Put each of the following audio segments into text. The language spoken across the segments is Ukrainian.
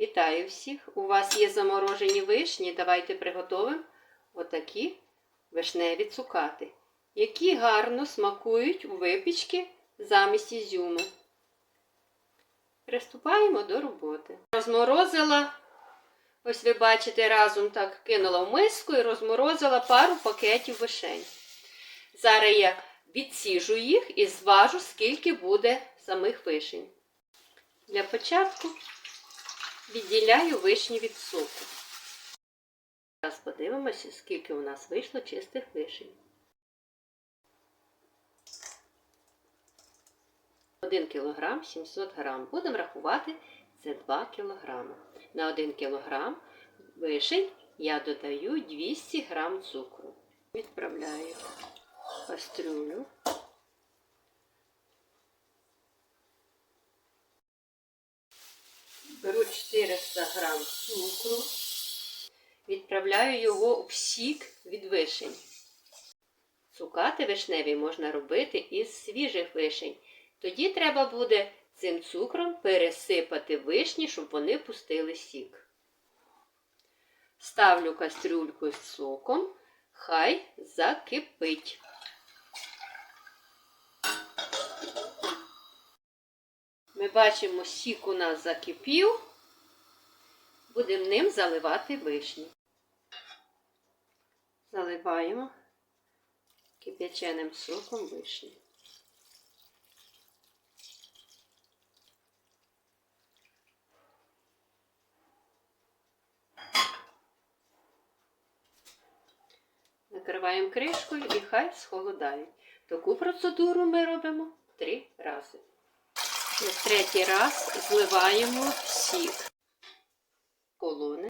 Вітаю всіх! У вас є заморожені вишні. Давайте приготуємо отакі вишневі цукати, які гарно смакують у випічки замість ізюму. Приступаємо до роботи. Розморозила, ось ви бачите, разом так кинула в миску і розморозила пару пакетів вишень. Зараз я відсіжу їх і зважу, скільки буде самих вишень. Для початку відділяю вишні від соку. Зараз подивимося, скільки у нас вийшло чистих вишень. 1 кг 700 г. Будемо рахувати це 2 кг. На 1 кг вишень я додаю 200 г цукру. Відправляю кастрюлю. Беру 400 грам цукру, відправляю його в сік від вишень. Цукати вишневі можна робити із свіжих вишень. Тоді треба буде цим цукром пересипати вишні, щоб вони пустили сік. Ставлю кастрюльку з соком, хай закипить. Бачимо, сік у нас закипів, будемо ним заливати вишні. Заливаємо кип'яченим соком вишні. Накриваємо кришкою і хай схолодають. Таку процедуру ми робимо три рази. В третій раз зливаємо сік колони.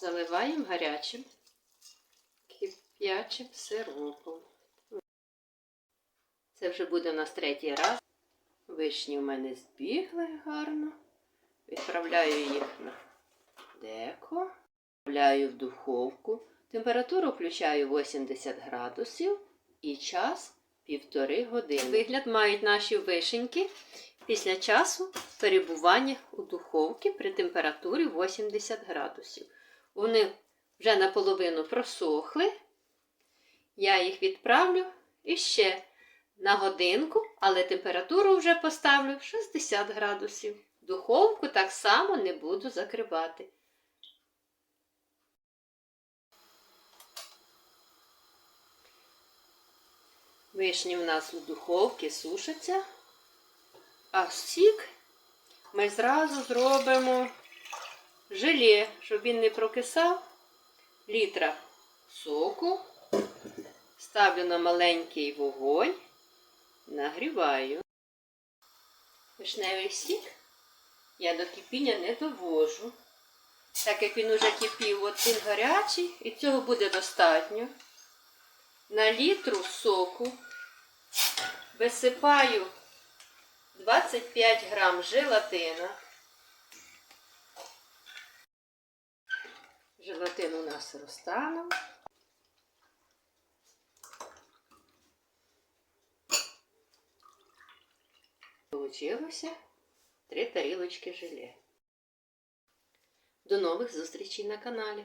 Заливаємо гарячим кип'ячим сиропом. Це вже буде у нас третій раз. Вишні у мене збігли гарно. Відправляю їх на деко. Відправляю в духовку. Температуру включаю 80 градусів і час півтори години. Вигляд мають наші вишеньки після часу перебування у духовці при температурі 80 градусів. Вони вже наполовину просохли. Я їх відправлю іще на годинку, але температуру вже поставлю 60 градусів. Духовку так само не буду закривати. Вишні в нас у духовці сушаться, а сік ми зразу зробимо желе, щоб він не прокисав. Літра соку. Ставлю на маленький вогонь, нагріваю. Вишневий сік я до кипіння не довожу. Так як він уже кипів, от він гарячий, і цього буде достатньо. На літру соку висипаю 25 грам желатина. Желатин у нас розтанув. Получилося три тарілочки желе. До нових зустрічей на каналі.